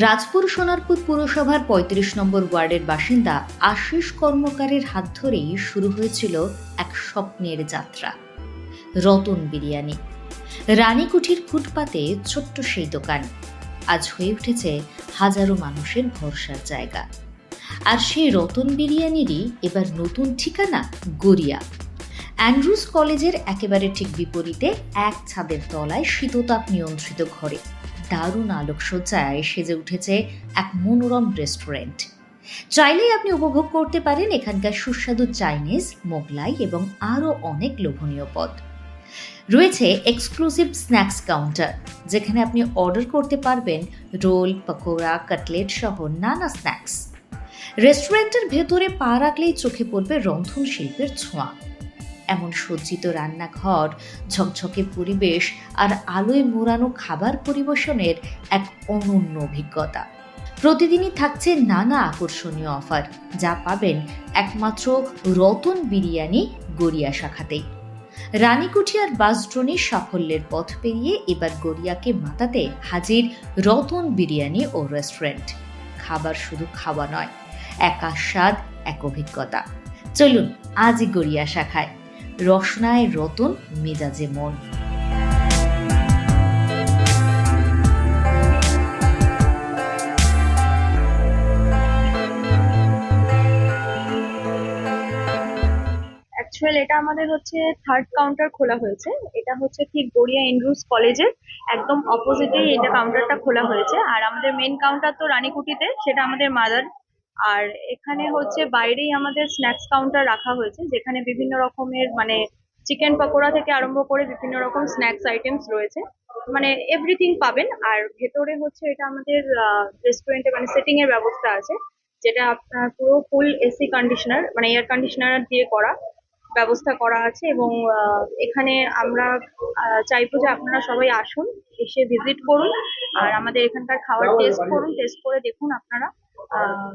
রাজপুর সোনারপুর পুরসভার পঁয়ত্রিশ নম্বর ওয়ার্ডের বাসিন্দা আশিস কর্মকারের হাত ধরেই শুরু হয়েছিল এক স্বপ্নের যাত্রা। রতন বিরিয়ানি। রানীকুঠির ফুটপাতে ছোট্ট সেই দোকান। আজ হয়ে উঠেছে হাজারো মানুষের ভরসার জায়গা। আর সেই রতন বিরিয়ানিরই এবার নতুন ঠিকানা গড়িয়া। অ্যান্ড্রুজ কলেজের একেবারে ঠিক বিপরীতে এক ছাদের তলায় শীততাপ নিয়ন্ত্রিত ঘরে। দারুণ আলোকসজ্জায় সেজে উঠেছে এক মনোরম রেস্টুরেন্ট। চাইলেই আপনি উপভোগ করতে পারেন এখানকার সুস্বাদু চাইনিজ, মোগলাই এবং আরও অনেক লোভনীয় পদ। রয়েছে এক্সক্লুসিভ স্ন্যাক্স কাউন্টার, যেখানে আপনি অর্ডার করতে পারবেন রোল, পকোড়া, কাটলেট সহ নানা স্ন্যাক্স। রেস্টুরেন্টের ভেতরে পা রাখলেই চোখে পড়বে রন্ধন শিল্পের ছোঁয়া। এমন সজ্জিত রান্নাঘর, ঝকঝকে পরিবেশ আর আলোয় মোড়ানো খাবার পরিবেশনের এক অনন্য অভিজ্ঞতা। প্রতিদিনই থাকছে নানা আকর্ষণীয় অফার, যা পাবেন একমাত্র রতন বিরিয়ানি গড়িয়া শাখাতেই। রানীকুঠি আর বাসড্রোনের সাফল্যের পথ পেরিয়ে এবার গড়িয়াকে মাতাতে হাজির রতন বিরিয়ানি ও রেস্টুরেন্ট। খাবার শুধু খাওয়া নয়, এক আস্বাদ, এক অভিজ্ঞতা। চলুন, আজই গড়িয়া শাখায়। রসনায় রতন, মেজাজে মন। এটা আমাদের হচ্ছে থার্ড কাউন্টার খোলা হয়েছে। এটা হচ্ছে ঠিক গড়িয়া এন্ড্রুজ কলেজের একদম অপোজিটেই এটা কাউন্টারটা খোলা হয়েছে। আর আমাদের মেন কাউন্টার তো রানীকুটিতে, সেটা আমাদের মাদার আর এখানে হচ্ছে বাইরেই আমাদের স্ন্যাক্স কাউন্টার রাখা হয়েছে যেখানে বিভিন্ন রকমের মানে চিকেন পকোড়া থেকে আরম্ভ করে বিভিন্ন রকম স্ন্যাক্স আইটেমস রয়েছে। মানে এভরিথিং পাবেন আর ভেতরে হচ্ছে এটা আমাদের রেস্টুরেন্টে মানে সেটিং এর ব্যবস্থা আছে যেটা আপনার পুরো ফুল এসি কন্ডিশনার মানে এয়ার কন্ডিশনার দিয়ে করা ব্যবস্থা করা আছে এবং এখানে আমরা চাইব যে আপনারা সবাই আসুন এসে ভিজিট করুন আর আমাদের এখানকার খাবার টেস্ট করুন টেস্ট করে দেখুন আপনারা আহ,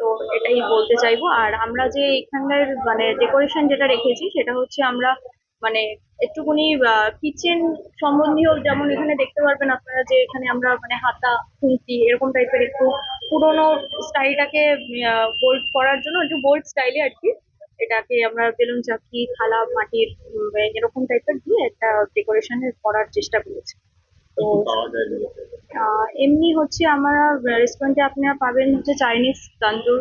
তো এটাই বলতে চাইব। আর আমরা যে এখানকার মানে ডেকোরেশন যেটা রেখেছি, সেটা হচ্ছে আমরা মানে একটুখানি কিচেন সম্বন্ধীয় যেমন এখানে দেখতে পারবেন আপনারা যে এখানে আমরা মানে হাতা, খুন্তি এরকম টাইপের একটু পুরোনো স্টাইলটাকে বোল্ড করার জন্য একটু বোল্ড স্টাইলে আর কি এটাকে আমরা বেলুন, চাকি, থালা, মাটির এরকম টাইপের দিয়ে একটা ডেকোরেশন করার চেষ্টা করেছি। তো এমনি হচ্ছে আমরা রেস্টুরেন্টে আপনারা পাবেন হচ্ছে চাইনিজ তন্দুর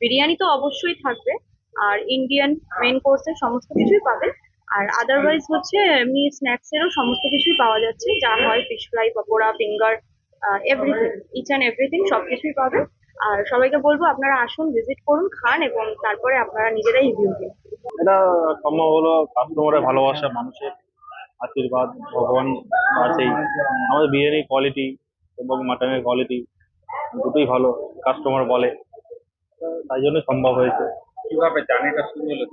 বিরিয়ানি তো অবশ্যই থাকবে আর ইন্ডিয়ান মেন কোর্সের সমস্ত কিছুই পাবেন আর আদারওয়াইজ হচ্ছে এমনি স্ন্যাক্সেরও সমস্ত কিছুই পাওয়া যাচ্ছে যা হয় fish fry pakora finger everything each and everything সব কিছুই পাবেন আর সবাইকে বলব আপনারা আসুন ভিজিট করুন খান এবং তারপরে আপনারা নিজেরাই রিভিউ দিন। এটা সম্ভব হলো কাস্টমারের ভালোবাসা মানুষের আশীর্বাদ ভগবান আছেই আমাদের বিরিয়ানির কোয়ালিটি এবং মাটনের কোয়ালিটি দুটোই ভালো কাস্টমার বলে। তাই জন্য সম্ভব হয়েছে। কীভাবে জার্নিটা শুরু হলো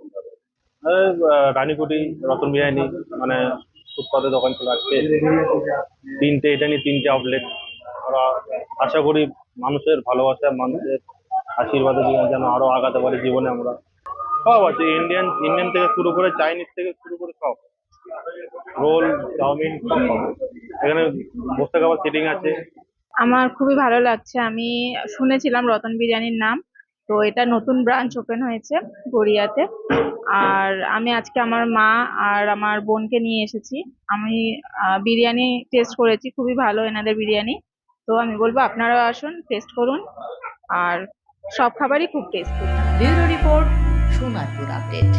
রানীকুটি রতন বিরিয়ানি মানে ফুটপাতে দোকান ছিল আজকে। তিনটে এটা নিয়ে তিনটে আউটলেট আমরা আশা করি মানুষের ভালোবাসা মানুষের আশীর্বাদে যেন আরও আগাতে পারি জীবনে আমরা। সব আছে ইন্ডিয়ান ইন্ডিয়ান থেকে শুরু করে চাইনিজ থেকে শুরু করে সব। রোল চাউমিন সব পাবো এখানে বসে খাবার সিটিং আছে? আমার খুবই ভালো লাগছে। আমি শুনেছিলাম রতন বিরিয়ানির নাম। তো এটা নতুন ব্রাঞ্চ ওপেন হয়েছে গড়িয়াতে। আর আমি আজকে আমার মা আর আমার বোনকে নিয়ে এসেছি। আমি বিরিয়ানি টেস্ট করেছি। খুবই ভালো এনাদের বিরিয়ানি। তো আমি বলব আপনারাও আসুন টেস্ট করুন। আর সব খাবারই খুব tasty bureau report Sonarpur update